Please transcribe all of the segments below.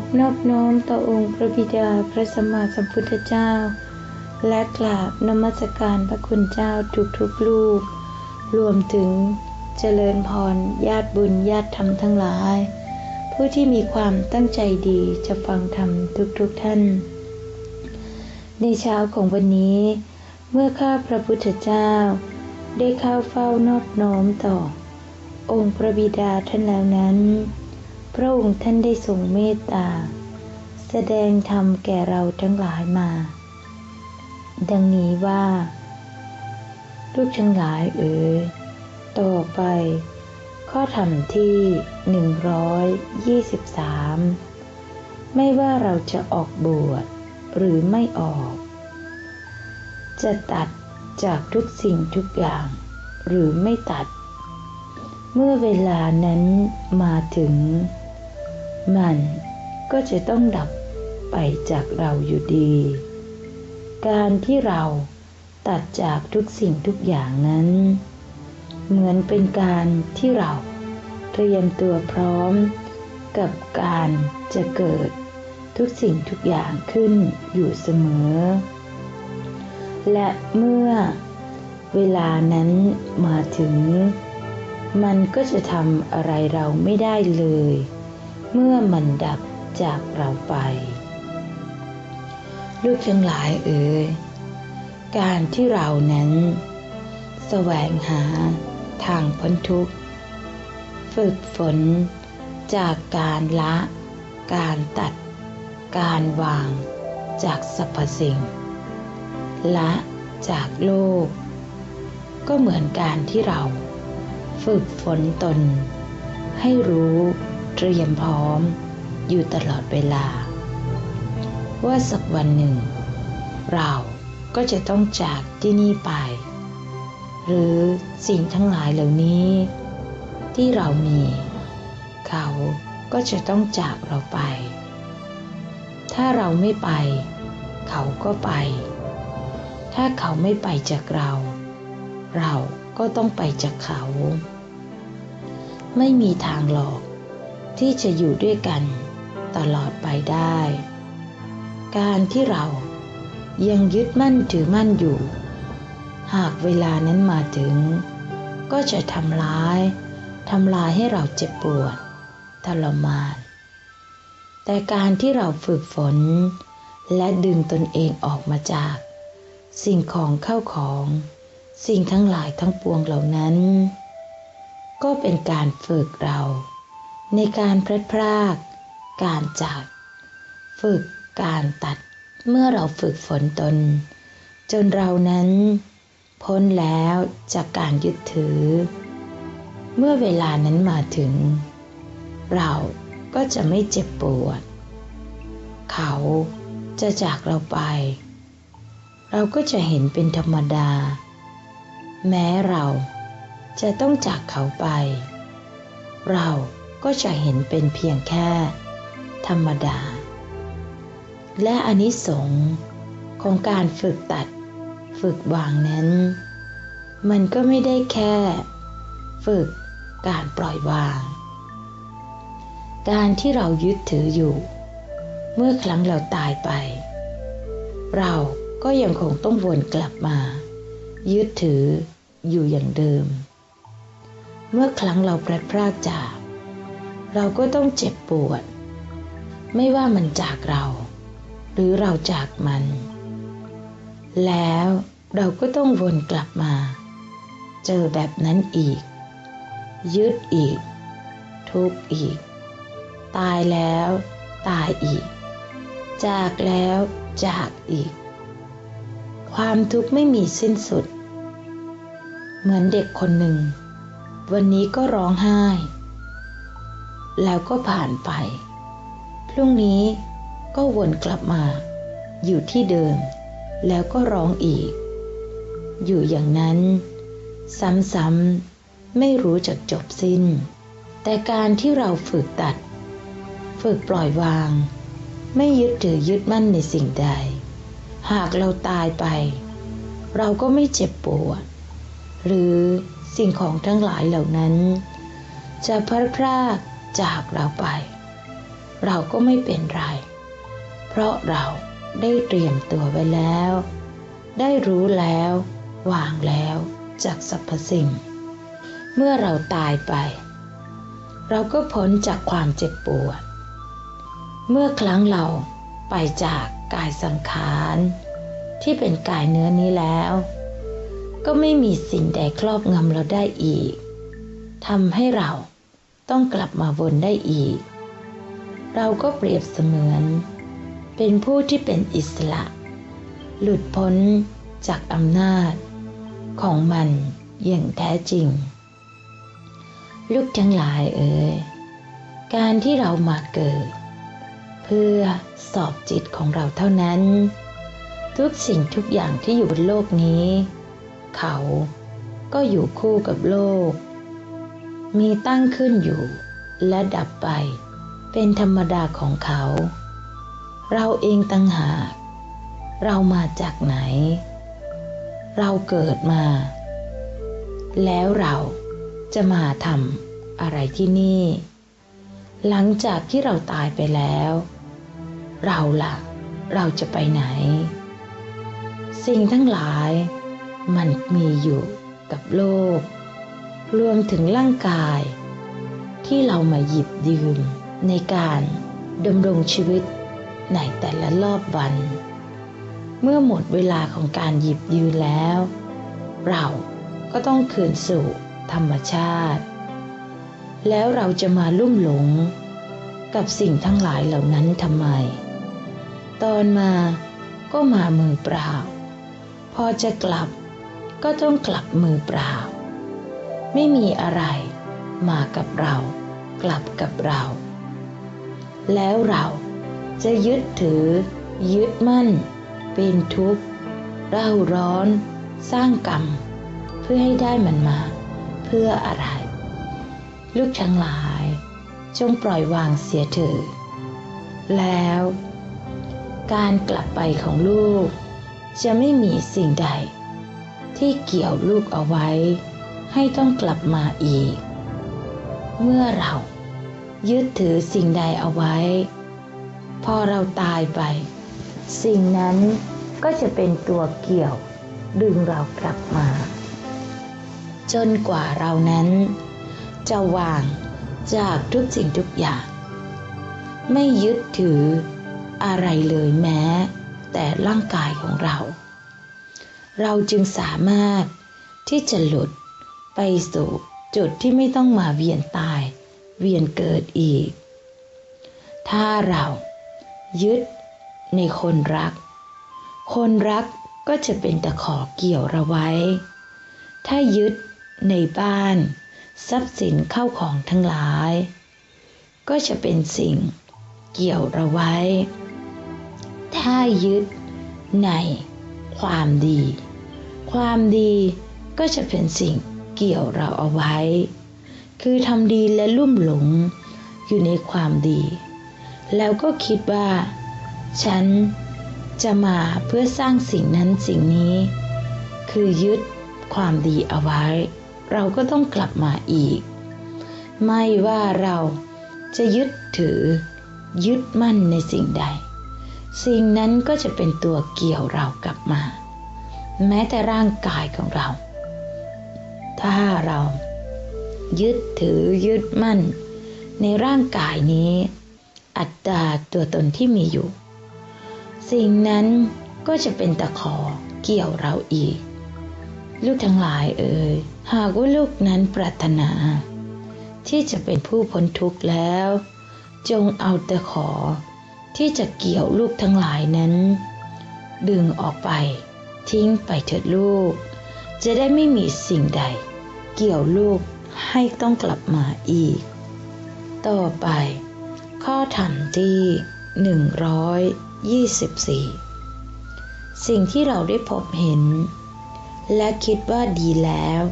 บนอบน้อมต่อองค์พระบิดาพระสัมมาสัมพุทธเจ้า และกราบนมัสการพระคุณเจ้าทุกๆลูกรวมถึงเจริญพรญาติบุญญาติธรรมทั้งหลาย ผู้ที่มีความตั้งใจดีจะฟังธรรมทุกๆท่าน ในเช้าของวันนี้ เมื่อข้าพระพุทธเจ้า ได้เข้าเฝ้านอบน้อมต่อ องค์พระบิดาท่านแล้วนั้น พระองค์ท่านได้ทรงเมตตา แสดงธรรมแก่เราทั้งหลายมา ดังนี้ว่า ลูกทั้งหลายเอ๋ยต่อไป ข้อธรรมที่ 123 ไม่ว่าเราจะออกบวชหรือไม่ออก จะตัดจากทุกสิ่งทุกอย่างหรือไม่ตัด เมื่อเวลานั้นมาถึง มันก็จะต้องดับไปจากเราอยู่ดี การที่เราตัดจากทุกสิ่งทุกอย่างนั้น เหมือนเป็นการที่เราเตรียมตัวพร้อม กับการจะเกิดทุกสิ่งทุกอย่างขึ้นอยู่เสมอ และเมื่อเวลานั้นมาถึง มันก็จะทำอะไรเราไม่ได้เลย เมื่อมันดับจากเราไป ลูกทั้งหลายเอ๋ยการที่เรานั้นแสวงหาทางพ้นทุกข์ ฝึกฝนจากการละ การตัด การวางจากสรรพสิ่ง ละจากโลก ก็เหมือนการที่เรา ฝึกฝนตน ให้รู้ เตรียมพร้อมอยู่ตลอดเวลา ว่าสักวันหนึ่ง เราก็จะต้องจากที่นี่ไป หรือสิ่งทั้งหลายเหล่านี้ ที่เรามี เขาก็จะต้องจากเราไป ถ้าเราไม่ไป เขาก็ไป ถ้าเขาไม่ไปจากเรา เราก็ต้องไปจากเขา ไม่มีทางหรอก ที่จะอยู่ด้วยกันตลอดไปได้ การที่เรายังยึดมั่นถือมั่นอยู่ หากเวลานั้นมาถึง ก็จะทำร้ายทำลายให้เราเจ็บปวดทรมาน แต่การที่เราฝึกฝน และดึงตนเองออกมาจาก สิ่งของเข้าของ สิ่งทั้งหลายทั้งปวงเหล่านั้น ก็เป็นการฝึกเรา ในการพลัดพราก การจาก ฝึกการตัดเมื่อเราฝึกฝนตน จนเรานั้น พ้นแล้วจากการยึดถือ เมื่อเวลานั้นมาถึง เราก็จะไม่เจ็บปวด เขาจะจากเราไป เราก็จะเห็นเป็นธรรมดา แม้เราจะต้องจากเขาไป เรา ก็จะเห็นเป็นเพียงแค่ ธรรมดา และอนิสงส์ของการฝึกตัดฝึกวางนั้น มันก็ไม่ได้แค่ ฝึกการปล่อยวาง การที่เรายึดถืออยู่ เมื่อครั้งเราตายไป เราก็ยังคงต้องวนกลับมา ยึดถืออยู่อย่างเดิม เมื่อครั้งเราพลัดพรากจาก เราก็ต้องเจ็บปวด ไม่ว่ามันจากเรา หรือเราจากมัน แล้วเราก็ต้องวนกลับมา เจอแบบนั้นอีก ยึดอีก ทุกอีก ตายแล้วตายอีก จากแล้วจากอีก ความทุกข์ไม่มีสิ้นสุด เหมือนเด็กคนหนึ่ง วันนี้ก็ร้องไห้ แล้วก็ผ่านไป พรุ่งนี้ก็วนกลับมา อยู่ที่เดิม แล้วก็ร้องอีก อยู่อย่างนั้น ซ้ำๆไม่รู้จักจบสิ้น แต่การที่เราฝึกตัด ฝึกปล่อยวาง ไม่ยึดถือยึดมั่นในสิ่งใด หากเราตายไป เราก็ไม่เจ็บปวด หรือสิ่งของทั้งหลายเหล่านั้น จะพลัดพราก จากเราไป เราก็ไม่เป็นไร เพราะเราได้เตรียมตัวไว้แล้ว ได้รู้แล้ว วางแล้วจากสรรพสิ่ง เมื่อเราตายไป เราก็พ้นจากความเจ็บปวด เมื่อครั้งเราไปจากกายสังขาร ที่เป็นกายเนื้อนี้แล้ว ก็ไม่มีสิ่งใดครอบงำเราได้อีกทำให้เรา ต้องกลับมาวนได้อีก เราก็เปรียบเสมือน เป็นผู้ที่เป็นอิสระ หลุดพ้นจากอำนาจ ของมันอย่างแท้จริง ลูกทั้งหลายเอ่ยการที่เรามาเกิด เพื่อสอบจิตของเราเท่านั้น ทุกสิ่งทุกอย่างที่อยู่บนโลกนี้ เขาก็อยู่คู่กับโลก มีตั้งขึ้นอยู่ และดับไป เป็นธรรมดาของเขา เราเองตั้งหาก เรามาจากไหน เราเกิดมา แล้วเราจะมาทำอะไรที่นี่ หลังจากที่เราตายไปแล้ว เราล่ะ เราจะไปไหน สิ่งทั้งหลายมันมีอยู่กับโลก รวมถึงร่างกาย ที่เรามาหยิบยืมในการดำรงชีวิตในแต่ละรอบวัน เมื่อหมดเวลาของการหยิบยืมแล้ว เราก็ต้องคืนสู่ธรรมชาติ แล้วเราจะมาลุ่มหลงกับสิ่งทั้งหลายเหล่านั้นทำไม ตอนมาก็มามือเปล่า พอจะกลับก็ต้องกลับมือเปล่า ไม่มีอะไรมากับเรา กลับกับเรา แล้วเราจะยึดถือ ยึดมั่น เป็นทุกข์เร่าร้อน สร้างกรรม เพื่อให้ได้มันมา เพื่ออะไร ลูกทั้งหลาย จงปล่อยวางเสียเถิดแล้ว การกลับไปของลูก จะไม่มีสิ่งใด ที่เกี่ยวลูกเอาไว้ ให้ต้องกลับมาอีก เมื่อเรายึดถือสิ่งใดเอาไว้ พอเราตายไป สิ่งนั้นก็จะเป็นตัวเกี่ยวดึงเรากลับมา จนกว่าเรานั้น จะวางจากทุกสิ่งทุกอย่าง ไม่ยึดถืออะไรเลยแม้ แต่ร่างกายของเรา เราจึงสามารถที่จะหลุด ไปสู่จุดที่ไม่ต้องมาเวียนตาย เวียนเกิดอีก ถ้าเรายึดในคนรัก คนรักก็จะเป็นตะขอเกี่ยวเราไว้ ถ้ายึดในบ้าน ทรัพย์สินเข้าของทั้งหลาย ก็จะเป็นสิ่งเกี่ยวเราไว้ ถ้ายึดในความดี ความดีก็จะเป็นสิ่ง เกี่ยวเราเอาไว้ คือทำดีและลุ่มหลงอยู่ในความดี แล้วก็คิดว่า ฉันจะมาเพื่อสร้างสิ่งนั้นสิ่งนี้ คือยึดความดีเอาไว้ เราก็ต้องกลับมาอีก ไม่ว่าเราจะยึดถือ ยึดมั่นในสิ่งใด สิ่งนั้นก็จะเป็นตัวเกี่ยวเรากลับมา แม้แต่ร่างกายของเรา ถ้าเรา ยึดถือยึดมั่น ในร่างกายนี้ อัตตาตัวตนที่มีอยู่ สิ่งนั้นก็จะเป็นตะขอเกี่ยวเราอีก ลูกทั้งหลายเอ่ยหากว่าลูกนั้นปรารถนา ที่จะเป็นผู้พ้นทุกข์แล้ว จงเอาตะขอที่จะเกี่ยวลูกทั้งหลายนั้น ดึงออกไป ทิ้งไปเถิดลูก จะได้ไม่มีสิ่งใด เกี่ยวลูกให้ต้องกลับมาอีก ต่อไป ข้อธรรมที่ 124 สิ่งที่เราได้พบเห็น และคิดว่าดีแล้ว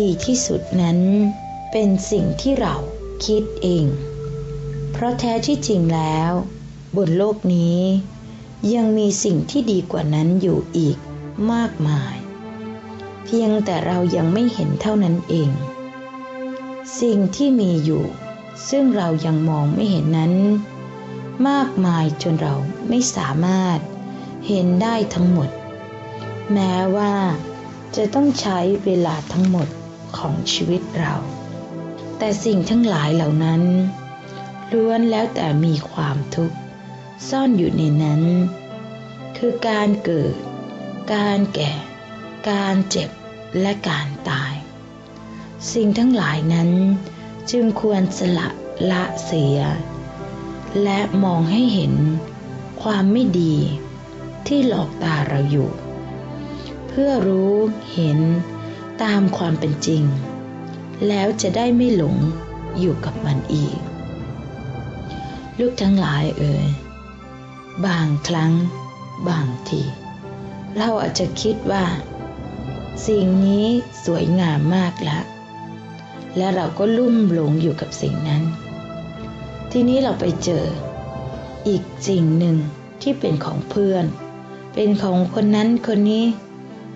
ดีที่สุดนั้น เป็นสิ่งที่เราคิดเอง เพราะแท้ที่จริงแล้ว บนโลกนี้ ยังมีสิ่งที่ดีกว่านั้นอยู่อีกมากมาย เพียงแต่เรายังไม่เห็นเท่านั้นเอง สิ่งที่มีอยู่ ซึ่งเรายังมองไม่เห็นนั้น มากมายจนเราไม่สามารถเห็นได้ทั้งหมด แม้ว่าจะต้องใช้เวลาทั้งหมดของชีวิตเรา แต่สิ่งทั้งหลายเหล่านั้นล้วนแล้วแต่มีความทุกข์ซ่อนอยู่ในนั้น คือการเกิด การแก่ การเจ็บและการตาย สิ่งทั้งหลายนั้นจึงควรสละละเสีย และมองให้เห็นความไม่ดีที่หลอกตาเราอยู่ เพื่อรู้เห็นตามความเป็นจริง แล้วจะได้ไม่หลงอยู่กับมันอีก ลูกทั้งหลายเอ่ยบางครั้ง บางที เราอาจจะคิดว่า สิ่งนี้สวยงามมากแล้วและเราก็ลุ่มหลงอยู่กับสิ่งนั้น ทีนี้เราไปเจอ อีกสิ่งหนึ่งที่เป็นของเพื่อน เป็นของคนนั้นคนนี้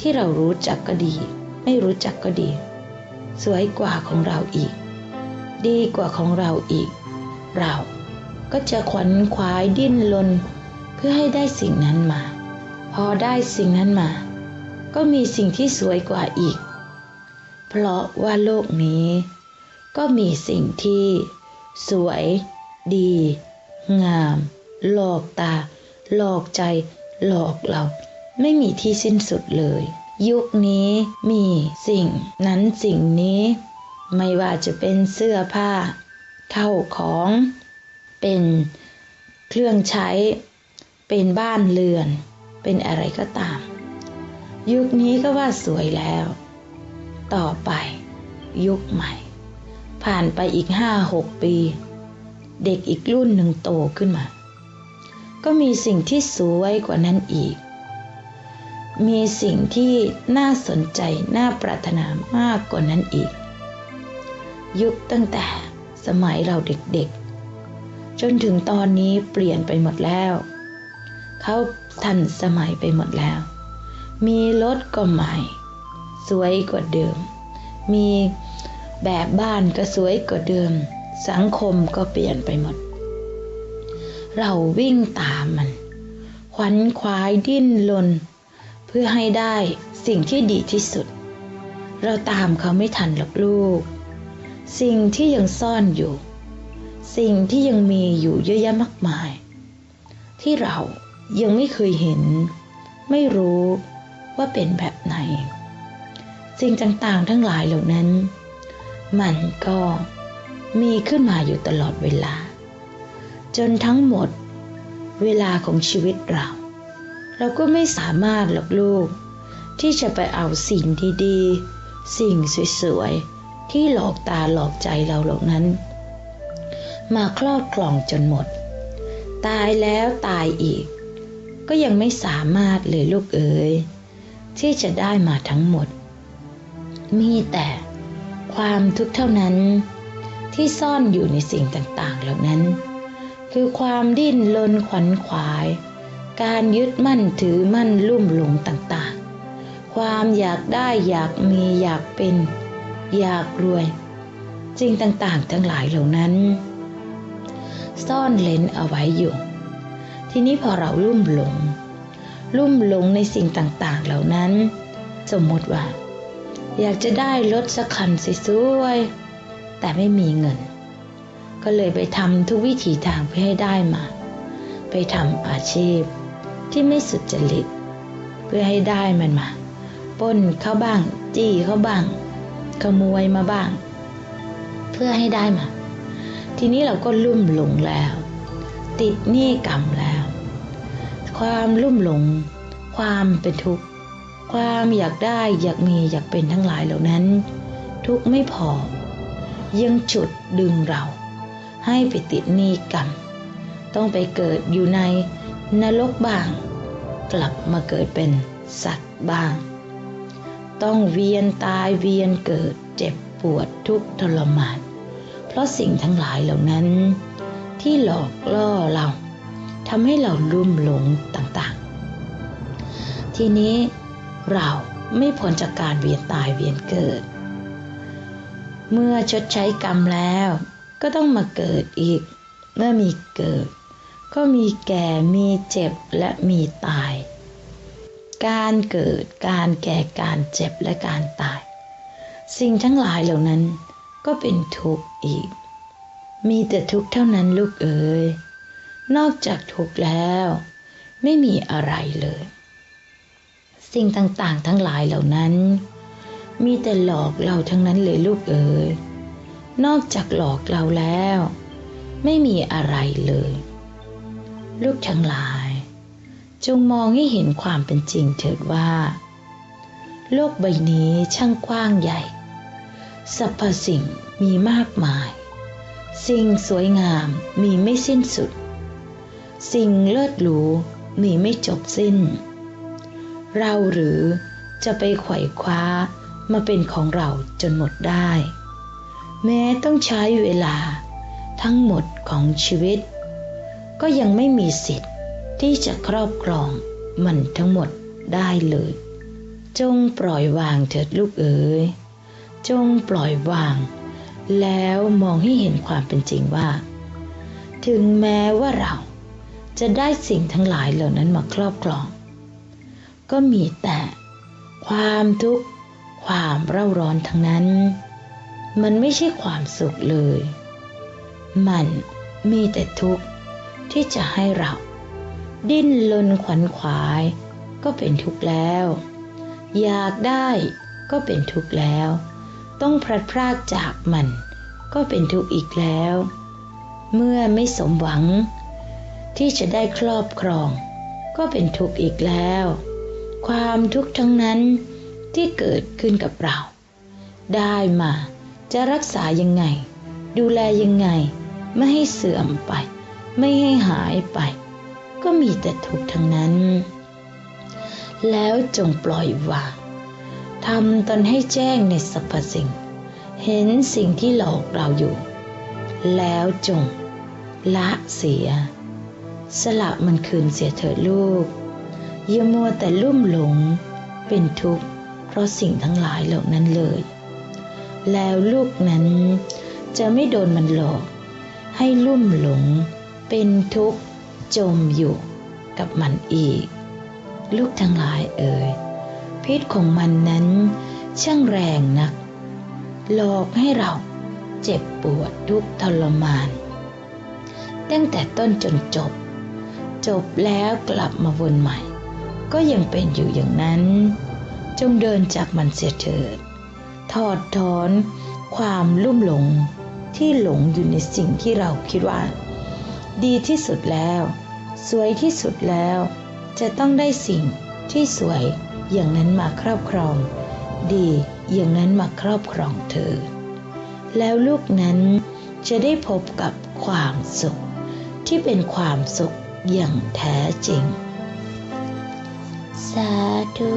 ที่เรารู้จักก็ดี ไม่รู้จักก็ดี สวยกว่าของเราอีก ดีกว่าของเราอีก เราก็จะขวัญขวายดิ้นรนเพื่อให้ได้สิ่งนั้นมา พอได้สิ่งนั้นมา ก็มีสิ่งที่สวยกว่าอีก เพราะว่าโลกนี้ ก็มีสิ่งที่ สวย ดี งาม หลอกตา หลอกใจ หลอกเรา ไม่มีที่สิ้นสุดเลย ยุคนี้มีสิ่งนั้นสิ่งนี้ ไม่ว่าจะเป็นเสื้อผ้า เข้าของ เป็นเครื่องใช้ เป็นบ้านเรือน เป็นอะไรก็ตาม ยุคนี้ก็ว่าสวยแล้ว ต่อไป ยุคใหม่ ผ่านไปอีกห้าหกปี เด็กอีกรุ่นหนึ่งโตขึ้นมา ก็มีสิ่งที่สวยกว่านั้นอีก มีสิ่งที่น่าสนใจน่าปรารถนามากกว่านั้นอีก ยุคตั้งแต่สมัยเราเด็กๆ จนถึงตอนนี้เปลี่ยนไปหมดแล้ว เขาทันสมัยไปหมดแล้ว มีรถก็ใหม่ สวยกว่าเดิม มีแบบบ้านก็สวยกว่าเดิม สังคมก็เปลี่ยนไปหมด เราวิ่งตามมัน ขวัญควายดิ้นรนเพื่อให้ได้สิ่งที่ดีที่สุด เราตามเขาไม่ทันหรอกลูก สิ่งที่ยังซ่อนอยู่ สิ่งที่ยังมีอยู่เยอะแยะมากมาย ที่เรายังไม่เคยเห็น ไม่รู้ ว่าเป็นแบบไหน สิ่งต่างๆ ทั้งหลายเหล่านั้น มันก็มีขึ้นมาอยู่ตลอดเวลา จนทั้งหมดเวลาของชีวิตเรา เราก็ไม่สามารถหลอกลูก ที่จะไปเอาสิ่งดีๆ สิ่งสวยๆ ที่หลอกตาหลอกใจเราเหล่านั้น มาครอบครองจนหมด ตายแล้วตายอีก ก็ยังไม่สามารถเลยลูกเอ๋ย ที่จะได้มาทั้งหมด มีแต่ความทุกข์เท่านั้นที่ซ่อนอยู่ในสิ่งต่างๆ เหล่านั้น คือความดิ้นรนขวัญขวาย การยึดมั่นถือมั่นลุ่มหลงต่างๆ ความอยากได้อยากมีอยากเป็น อยากรวยสิ่งต่างๆ ทั้งหลายเหล่านั้น ซ่อนเลนเอาไว้อยู่ ทีนี้พอเราลุ่มหลง ลุ่มหลงในสิ่งต่างๆ เหล่านั้น สมมติว่า อยากจะได้รถสักคันสวยๆแต่ไม่มีเงิน ก็เลยไปทำทุกวิถีทางเพื่อให้ได้มา ไปทำอาชีพที่ไม่สุจริต เพื่อให้ได้มันมาป้นเขาบ้าง จี้เขาบ้าง ขโมยมาบ้าง เพื่อให้ได้มา ทีนี้เราก็ลุ่มหลงแล้ว ติดหนี้กรรมแล้ว ความลุ่มหลง ความเป็นทุกข์ ความอยากได้อยากมีอยากเป็นทั้งหลายเหล่านั้น ทุกข์ไม่พอ ยังฉุดดึงเรา ให้ไปติดหนี้กรรม ต้องไปเกิดอยู่ในนรกบ้าง กลับมาเกิดเป็นสัตว์บ้าง ต้องเวียนตายเวียนเกิดเจ็บปวดทุกข์ทรมาน เพราะสิ่งทั้งหลายเหล่านั้น ที่หลอกล่อเรา ทำให้เราลุ่มหลงต่างๆ ทีนี้เราไม่พ้นจากการเวียนตายเวียนเกิด เมื่อชดใช้กรรมแล้วก็ต้องมาเกิดอีก เมื่อมีเกิด ก็มีแก่มีเจ็บและมีตาย การเกิดการแก่การเจ็บและการตาย สิ่งทั้งหลายเหล่านั้นก็เป็นทุกข์อีก มีแต่ทุกข์เท่านั้นลูกเอ๋ย นอกจากทุกข์แล้ว ไม่มีอะไรเลย สิ่งต่างๆ ทั้งหลายเหล่านั้น มีแต่หลอกเราทั้งนั้นเลยลูกเอ๋ยนอกจากหลอกเราแล้ว ไม่มีอะไรเลย ลูกทั้งหลาย จงมองให้เห็นความเป็นจริงเถิดว่า โลกใบนี้ช่างกว้างใหญ่สรรพสิ่งมีมากมาย สิ่งสวยงามมีไม่สิ้นสุด สิ่งเลิศหรูมีไม่จบสิ้น เราหรือจะไปไขว่คว้ามาเป็นของเราจนหมดได้ แม้ต้องใช้เวลาทั้งหมดของชีวิต ก็ยังไม่มีสิทธิ์ที่จะครอบครองมันทั้งหมดได้เลย จงปล่อยวางเถิดลูกเอ๋ยจงปล่อยวาง แล้วมองให้เห็นความเป็นจริงว่า ถึงแม้ว่าเรา จะได้สิ่งทั้งหลายเหล่านั้นมาครอบครอง ก็มีแต่ความทุกข์ความเร่าร้อนทั้งนั้น มันไม่ใช่ความสุขเลย มันมีแต่ทุกข์ที่จะให้เรา ดิ้นรนขวัญขวาย ก็เป็นทุกข์แล้ว อยากได้ก็เป็นทุกข์แล้ว ต้องพลัดพรากจากมัน ก็เป็นทุกข์อีกแล้ว เมื่อไม่สมหวัง ที่จะได้ครอบครอง ก็เป็นทุกข์อีกแล้ว ความทุกข์ทั้งนั้นที่เกิดขึ้นกับเรา ได้มาจะรักษายังไง ดูแลยังไง ไม่ให้เสื่อมไป ไม่ให้หายไป ก็มีแต่ทุกข์ทั้งนั้น แล้วจงปล่อยวางทำตนให้แจ้งในสรรพสิ่ง เห็นสิ่งที่หลอกเราอยู่ แล้วจงละเสีย สละมันคืนเสียเถิดลูกอย่ามัวแต่ลุ่มหลง เป็นทุกข์เพราะสิ่งทั้งหลายเหล่านั้นเลย แล้วลูกนั้นจะไม่โดนมันหลอก ให้ลุ่มหลง เป็นทุกข์จมอยู่กับมันอีก ลูกทั้งหลายเอ่ยพิษของมันนั้นช่างแรงนัก หลอกให้เราเจ็บปวดทุกทรมาน ตั้งแต่ต้นจนจบ จบแล้วกลับมาวนใหม่ ก็ยังเป็นอยู่อย่างนั้น จงเดินจากมันเสียเถิด ถอดถอนความลุ่มหลงที่หลงอยู่ในสิ่งที่เราคิดว่า ดีที่สุดแล้ว สวยที่สุดแล้ว จะต้องได้สิ่งที่สวยอย่างนั้นมาครอบครอง ดีอย่างนั้นมาครอบครองเธอ แล้วลูกนั้นจะได้พบกับความสุขที่เป็นความสุข อย่างแท้จริงสาธุ